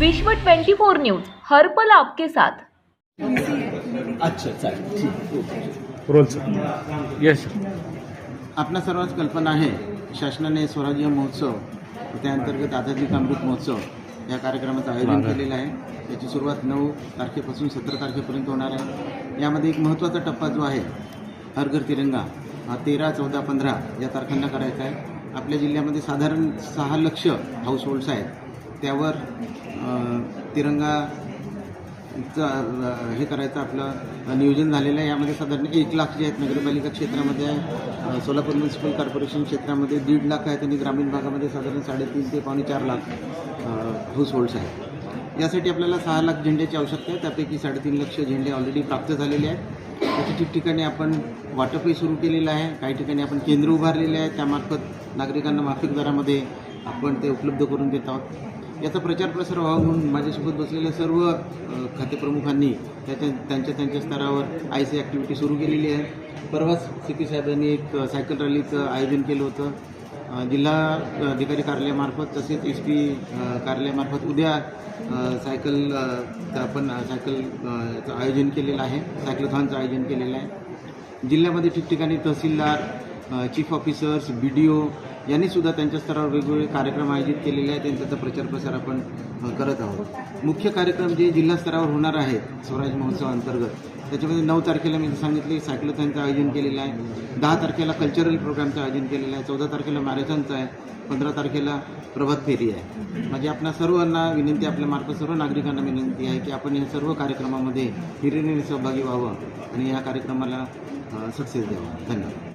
विश्व 24 न्यूज हर पल आपके साथ. अच्छा चालेल. ठीक. Role sir. यस आपणा सर्वांच कल्पना आहे शासनाने स्वराज्य महोत्सव त्या अंतर्गत आझादी का अमृत महोत्सव या कार्यक्रमाचं आयोजन केलेलं आहे. याची सुरुवात नऊ तारखेपासून सतरा तारखेपर्यंत होणार आहे. यामध्ये एक महत्त्वाचा टप्पा जो आहे हर घर तिरंगा हा तेरा चौदा पंधरा या तारखांना करायचा आहे. आपल्या जिल्ह्यामध्ये साधारण सहा लक्ष हाऊस होल्ड्स आहेत. त्यावर तिरंगा हे करायचं आपलं नियोजन झालेलं आहे. यामध्ये साधारण एक लाख जे आहेत नगरपालिका क्षेत्रामध्ये आहे. सोलापूर म्युन्सिपल कॉर्पोरेशन क्षेत्रामध्ये दीड लाख आहेत आणि ग्रामीण भागामध्ये साधारण साडेतीन ते पावणे चार लाख हाऊस होल्ड्स आहेत. यासाठी आपल्याला सहा लाख झेंड्याची आवश्यकता आहे. त्यापैकी साडेतीन लक्ष झेंडे ऑलरेडी प्राप्त झालेले आहेत. त्याची ठिकठिकाणी आपण वाटपही सुरू केलेलं आहे. काही ठिकाणी आपण केंद्र उभारलेले आहे त्यामार्फत नागरिकांना माफिक दरामध्ये आपण ते उपलब्ध करून देत आहोत. याचा प्रचार प्रसार व्हावा म्हणून माझ्यासोबत बसलेल्या सर्व खातेप्रमुखांनी त्याच्या त्यांच्या त्यांच्या स्तरावर आय सी ॲक्टिव्हिटी सुरू केलेली आहे. परवाच सी पी साहेबांनी एक सायकल रॅलीचं आयोजन केलं होतं. जिल्हा अधिकारी कार्यालयामार्फत तसेच एस पी कार्यालयामार्फत उद्या सायकल आपण सायकलचं आयोजन केलेलं आहे. सायक्लोथॉनचं आयोजन केलेलं आहे. जिल्ह्यामध्ये ठिकठिकाणी तहसीलदार chief officers B D O यांनी सुद्धा त्यांच्या स्तरावर वेगवेगळे कार्यक्रम आयोजित केलेले आहेत. आणि त्याचा प्रचार प्रसार आपण करत आहोत. मुख्य कार्यक्रम जे जिल्हा स्तरावर होणार आहेत स्वराज महोत्सवाअंतर्गत त्याच्यामध्ये नऊ तारखेला मी सांगितले सायक्लोथॉनचं आयोजन केलेलं आहे. दहा तारखेला कल्चरल प्रोग्रामचं आयोजन केलेलं आहे. चौदा तारखेला मॅरेथॉनचं आहे. पंधरा तारखेला प्रभात फेरी आहे. म्हणजे आपल्या सर्वांना विनंती आपल्या मार्फत सर्व नागरिकांना विनंती आहे की आपण या सर्व कार्यक्रमामध्ये हिरिरीने सहभागी व्हावं आणि या कार्यक्रमाला सक्सेस द्यावा. धन्यवाद.